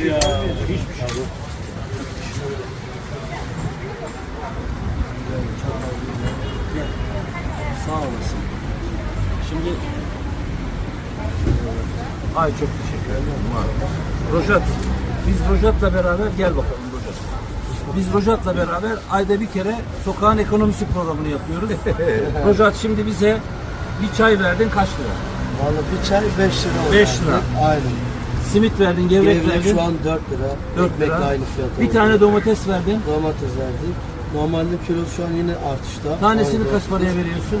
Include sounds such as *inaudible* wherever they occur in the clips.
Sağ olasın. Şimdi Ay çok teşekkür ederim. Rojat. Biz Rojat'la beraber gel bakalım Rojat. Biz Rojat'la beraber ayda bir kere sokağın ekonomisi programını yapıyoruz. *laughs* Rojat şimdi bize bir çay verdin kaç lira? Vallahi bir çay 5 lira. 5 lira. Aynen. Simit verdin, gevrek Gevrek verdin. şu an 4 lira. 4 Ekmek lira. de aynı fiyat Bir oldu. tane domates verdin. domates verdik. Normalde kilosu şu an yine artışta. Tanesini Aynı kaç paraya veriyorsun?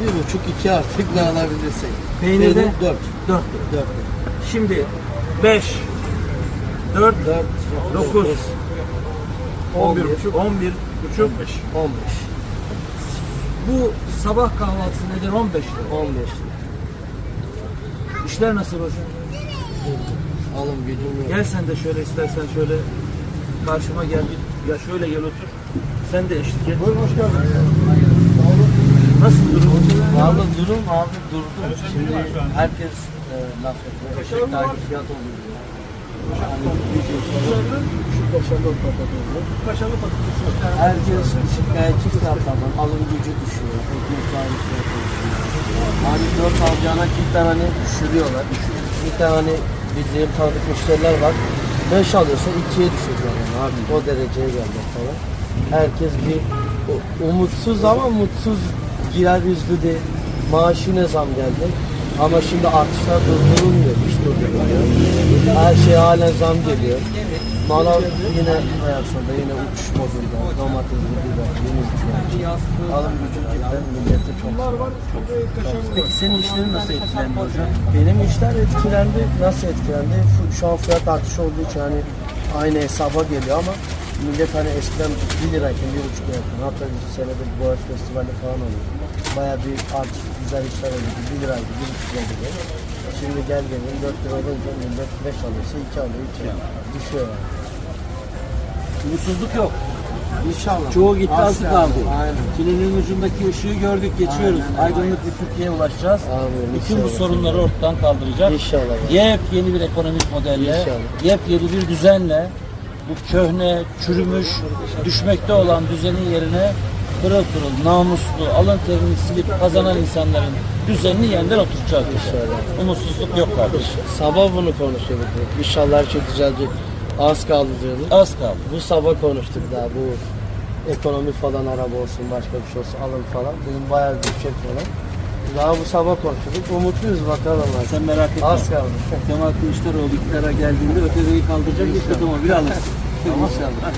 Bir buçuk iki artık ne alabilirsek. Peynirde? 4. 4 lira. 4. Şimdi 5 4 4. 9 11 11. buçuk 11 buçuk 15. Bu sabah kahvaltısı nedir 15 lira. 15 lira. İşler nasıl hocam? Gücüm yok. Gel sen de şöyle istersen şöyle karşıma gel. bir- Ya şöyle gel otur. Sen de eşlik et. Buyurun hoş geldiniz. Nasıl durum? Vallahi durum abi durdu. Şimdi herkes e, laf yapıyor. Eşek fiyat oluyor. Yani biliyorsunuz şu kaşarlı patatesi. Kaşarlı patates. Herkes şikayetçi fiyatlardan alım gücü düşüyor. Ekmek düşüyor. Hani dört alacağına bir tane hani düşürüyorlar. Bir tane hani bildiğim tanıdık müşteriler var. Beş alıyorsa ikiye düşürüyor yani abi. O dereceye geldi falan. Herkes bir umutsuz ama mutsuz girer yüzlü de maaşına zam geldi. Ama şimdi artışlar durdurulmuyor, hiç durdurulmuyor. Her şeye halen zam geliyor. Manav yine reaksiyonda, yine uçuş modunda, domates, biber, yeni uçuyor. Alım gücü cidden millete çok Peki senin işlerin nasıl etkilendi hocam? Benim işler etkilendi. Nasıl etkilendi? Şu an fiyat artışı olduğu için hani aynı hesaba geliyor ama millet hani eskiden 1 lirayken 1,5 lirayken hatta bir senede Boğaz Festivali falan oluyor. Baya bir artış güzel işler oluyor. 1 liraydı, 1,5 liraydı. Şimdi gel gelin 4 lira olunca millet 5 alıyorsa 2 alıyor, 2 alıyor. Düşüyor yani. Umutsuzluk yok. İnşallah. Çoğu gitti azı yani. kaldı. Aynen. Tünelin ucundaki ışığı gördük, geçiyoruz. Aynen, aynen. Aydınlık bir Türkiye'ye ulaşacağız. Amin, Bütün bu sorunları ortadan kaldıracak. İnşallah. Yepyeni bir ekonomik modelle, İnşallah. yepyeni bir düzenle bu köhne, çürümüş, düşmekte olan düzenin yerine pırıl pırıl, namuslu, alın terini silip kazanan insanların düzenini yeniden oturtacağız. İnşallah. Umutsuzluk yok kardeşim. Sabah bunu konuşuyorduk. İnşallah her şey düzelecek. Az kaldı diyorduk. Az kaldı. Bu sabah konuştuk daha bu ekonomi falan araba olsun başka bir şey olsun alın falan. Dedim bayağı düşecek falan. Daha bu sabah konuştuk. Umutluyuz bakalım. artık. Sen merak etme. Az kaldı. Kemal Kılıçdaroğlu iktidara geldiğinde ÖTV'yi kaldıracak ilk otomobili alırsın. *laughs* İnşallah.